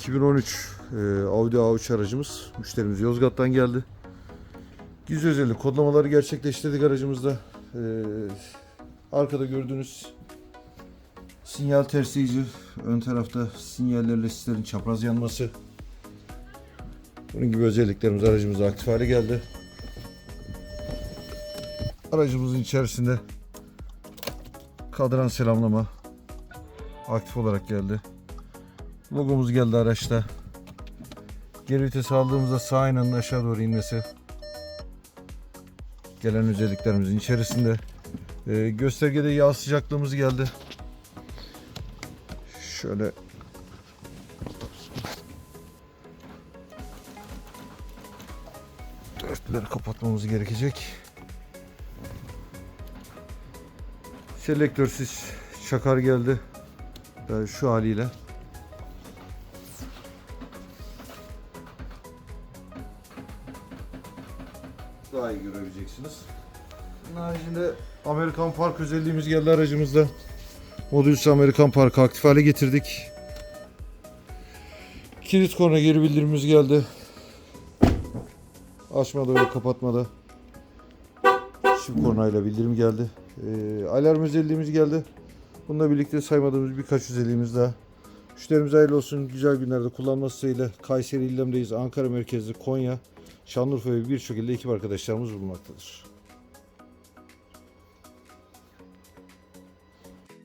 2013 e, Audi A3 aracımız. Müşterimiz Yozgat'tan geldi. Yüz özellik kodlamaları gerçekleştirdik aracımızda. E, arkada gördüğünüz sinyal tersleyici, ön tarafta sinyallerle sislerin çapraz yanması. Bunun gibi özelliklerimiz aracımızda aktif hale geldi. Aracımızın içerisinde kadran selamlama aktif olarak geldi. Logomuz geldi araçta. Geri vites aldığımızda sağ aynanın aşağı doğru inmesi. Gelen özelliklerimizin içerisinde. Ee, göstergede yağ sıcaklığımız geldi. Şöyle dörtleri kapatmamız gerekecek. Selektörsiz çakar geldi. Yani şu haliyle. Daha iyi görebileceksiniz. Bunun haricinde Amerikan Park özelliğimiz geldi aracımızda. Modülsüz Amerikan Park'ı aktif hale getirdik. Kilit korna geri bildirimimiz geldi. Açmada ve kapatmada. Çift kornayla bildirim geldi. Ee, alarm özelliğimiz geldi. Bununla birlikte saymadığımız birkaç özelliğimiz daha. Müşterimize hayırlı olsun. Güzel günlerde kullanmasıyla Kayseri İllem'deyiz. Ankara merkezli Konya, Şanlıurfa ve birçok ilde ekip arkadaşlarımız bulunmaktadır.